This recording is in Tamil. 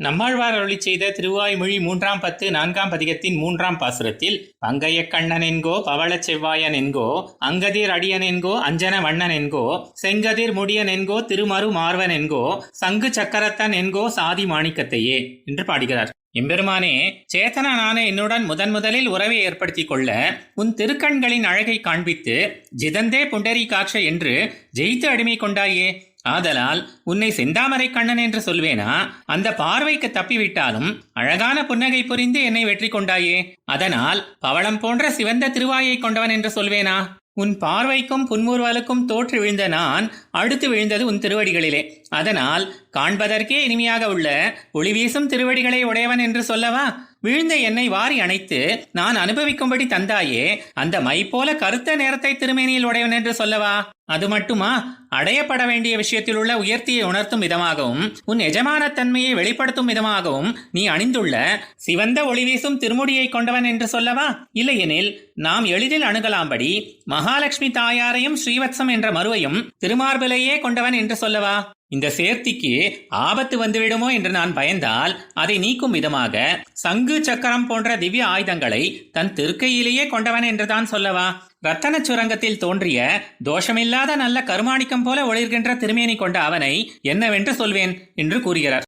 நம்மாழ்வார் அருளி செய்த திருவாய்மொழி மூன்றாம் பத்து நான்காம் பதிகத்தின் மூன்றாம் பாசுரத்தில் பங்கைய கண்ணன் என்கோ பவள செவ்வாயன் என்கோ அங்கதிர் அடியன் என்கோ அஞ்சன வண்ணன் என்கோ செங்கதிர் முடியன் என்கோ திருமறு மார்வன் என்கோ சங்கு சக்கரத்தன் என்கோ சாதி மாணிக்கத்தையே என்று பாடுகிறார். எம்பெருமானே சேத்தனான என்னுடன் முதன் முதலில் உறவை ஏற்படுத்திக் கொள்ள உன் திருக்கண்களின் அழகை காண்பித்து ஜிதந்தே புண்டரி காட்ச என்று ஜெயித்து அடிமை கொண்டாயே ஆதலால் உன்னை செந்தாமரை கண்ணன் என்று சொல்வேனா? அந்த பார்வைக்கு தப்பிவிட்டாலும் அழகான புன்னகை புரிந்து என்னை வெற்றி கொண்டாயே. அதனால் பவளம் போன்ற சிவந்த திருவாயை கொண்டவன் என்று சொல்வேனா? உன் பார்வைக்கும் புன்முறுவலுக்கும் தோற்று விழுந்த நான் அடுத்து விழுந்தது உன் திருவடிகளிலே. அதனால் காண்பதற்கே இனிமையாக உள்ள ஒளி வீசும் திருவடிகளை உடையவன் என்று சொல்லவா? விழுந்த என்னை வாரி அணைத்து நான் அனுபவிக்கும்படி தந்தாயே அந்த மை போல கருத்த நேரத்தை திருமேனியில் உடையவன் என்று சொல்லவா? அது மட்டுமா? அடையப்பட வேண்டிய விஷயத்தில் உள்ள உயர்த்தியை உணர்த்தும் விதமாகவும் உன் எஜமானத்தன்மையை வெளிப்படுத்தும் விதமாகவும் நீ அணிந்துள்ள சிவந்த ஒளி வீசும் திருமுடியை கொண்டவன் என்று சொல்லவா? இல்லையெனில் நாம் எளிதில் அணுகலாம்படி மகாலட்சுமி தாயாரையும் ஸ்ரீவத்சம் என்ற மறுவையும் திருமார்பிலேயே கொண்டவன் என்று சொல்லவா? இந்த சேர்த்திக்கு ஆபத்து வந்துவிடுமோ என்று நான் பயந்தால் அதை நீக்கும் விதமாக சங்கு சக்கரம் போன்ற திவ்ய ஆயுதங்களை தன் திருக்கையிலேயே கொண்டவன் என்றுதான் சொல்லவா? ரத்தன சுரங்கத்தில் தோன்றிய தோஷமில்லாத நல்ல கருமாணிக்கம் போல ஒளிர்கின்ற திருமேனி கொண்ட அவனை என்னவென்று சொல்வேன் என்று கூறுகிறார்.